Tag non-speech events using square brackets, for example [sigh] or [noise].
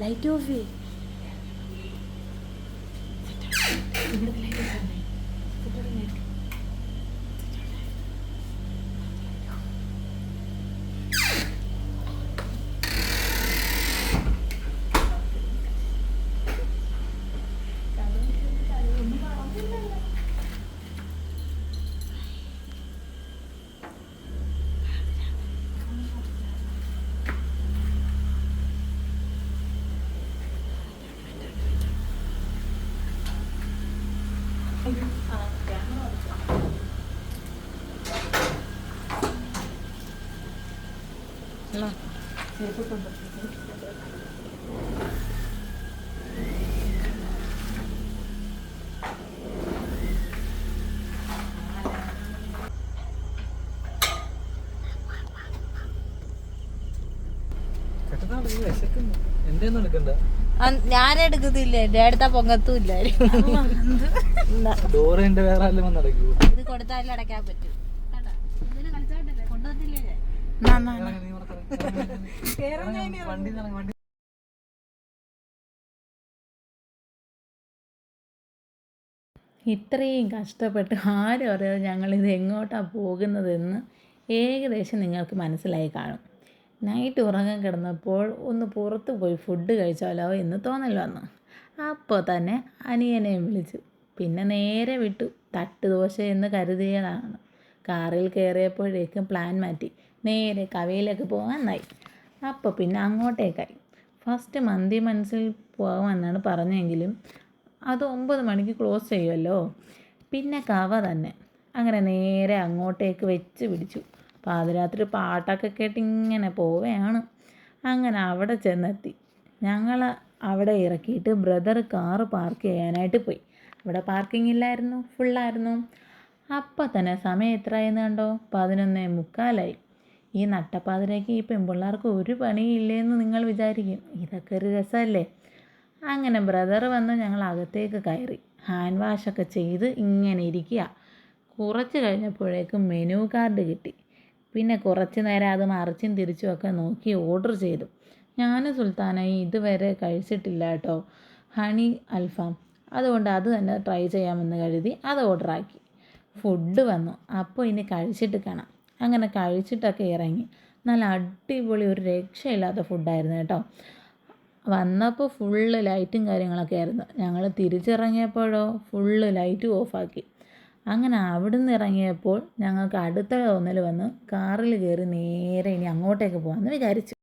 Light of ചെയ്യ് 일로 와. ഞാൻ എടുക്കത്തില്ല? എന്റെ അടുത്ത പൊങ്ങത്തും [laughs] ഇത് കൊടുത്താലും അടയ്ക്കാൻ പറ്റും. വണ്ടി ഇത്രയും കഷ്ടപ്പെട്ട് ആരും അറിയാതെ ഞങ്ങളിത് എങ്ങോട്ടാണ് പോകുന്നതെന്ന് ഏകദേശം നിങ്ങൾക്ക് മനസ്സിലായി കാണും. നൈറ്റ് ഉറങ്ങാൻ കിടന്നപ്പോൾ ഒന്ന് പുറത്ത് പോയി ഫുഡ് കഴിച്ചാലോ എന്ന് തോന്നൽ വന്നു. അപ്പോൾ തന്നെ അനിയനെയും വിളിച്ചു. പിന്നെ നേരെ വിട്ടു. തട്ട് ദോശ എന്ന് കരുതിയതാണ്. കാറിൽ കയറിയപ്പോഴേക്കും പ്ലാൻ മാറ്റി. നേരെ കവയിലേക്ക് പോകാനായി. അപ്പോൾ പിന്നെ അങ്ങോട്ടേക്കായി. ഫസ്റ്റ് മന്തി മനസ്സിൽ പോകാമെന്നാണ് പറഞ്ഞെങ്കിലും അത് ഒമ്പത് മണിക്ക് ക്ലോസ് ചെയ്യുമല്ലോ പിന്നെ കവ തന്നെ. അങ്ങനെ നേരെ അങ്ങോട്ടേക്ക് വെച്ച് പിടിച്ചു. പാതിരാത്രി പാട്ടൊക്കെ കേട്ട് ഇങ്ങനെ പോവുകയാണ് അങ്ങനെ അവിടെ ചെന്നെത്തി. ഞങ്ങൾ അവിടെ ഇറക്കിയിട്ട് ബ്രദർ കാറ് പാർക്ക് ചെയ്യാനായിട്ട് പോയി. അവിടെ പാർക്കിംഗ് ഇല്ലായിരുന്നു ഫുള്ളായിരുന്നു. അപ്പം തന്നെ സമയം എത്രയെന്ന് കണ്ടോ? പതിനൊന്നേ മുക്കാലായി. ഈ നട്ടപ്പാതിരയ്ക്ക് ഈ പെൺപിള്ളേർക്ക് ഒരു പണിയില്ലേന്ന് നിങ്ങൾ വിചാരിക്കും. ഇതൊക്കെ ഒരു രസമല്ലേ അങ്ങനെ ബ്രദർ വന്ന് ഞങ്ങൾ അകത്തേക്ക് കയറി. ഹാൻഡ് വാഷൊക്കെ ചെയ്ത് ഇങ്ങനെ ഇരിക്കുക. കുറച്ച് കഴിഞ്ഞപ്പോഴേക്കും മെനു കാർഡ് കിട്ടി. പിന്നെ കുറച്ച് നേരം അത് മറിച്ചും തിരിച്ചും ഒക്കെ നോക്കി ഓർഡർ ചെയ്തു. ഞാൻ സുൽത്താനായി ഇതുവരെ കഴിച്ചിട്ടില്ല കേട്ടോ. ഹണി അൽഫാം. അതുകൊണ്ട് അത് തന്നെ ട്രൈ ചെയ്യാമെന്ന് കരുതി അത് ഓർഡറാക്കി ഫുഡ് വന്നു. അപ്പോൾ ഇനി കഴിച്ചിട്ട് കാണാം അങ്ങനെ കഴിച്ചിട്ടൊക്കെ ഇറങ്ങി. നല്ല അടിപൊളി ഒരു രക്ഷയില്ലാത്ത ഫുഡായിരുന്നു കേട്ടോ. വന്നപ്പോൾ ഫുള്ള് ലൈറ്റും കാര്യങ്ങളൊക്കെ ആയിരുന്നു. ഞങ്ങൾ തിരിച്ചിറങ്ങിയപ്പോഴോ ഫുള്ള് ലൈറ്റും ഓഫാക്കി അങ്ങനെ അവിടുന്ന് ഇറങ്ങിയപ്പോൾ ഞങ്ങൾക്ക് അടുത്ത തോന്നൽ വന്ന് കാറിൽ കയറി നേരെ ഇനി അങ്ങോട്ടേക്ക് പോകാമെന്ന് വിചാരിച്ചു.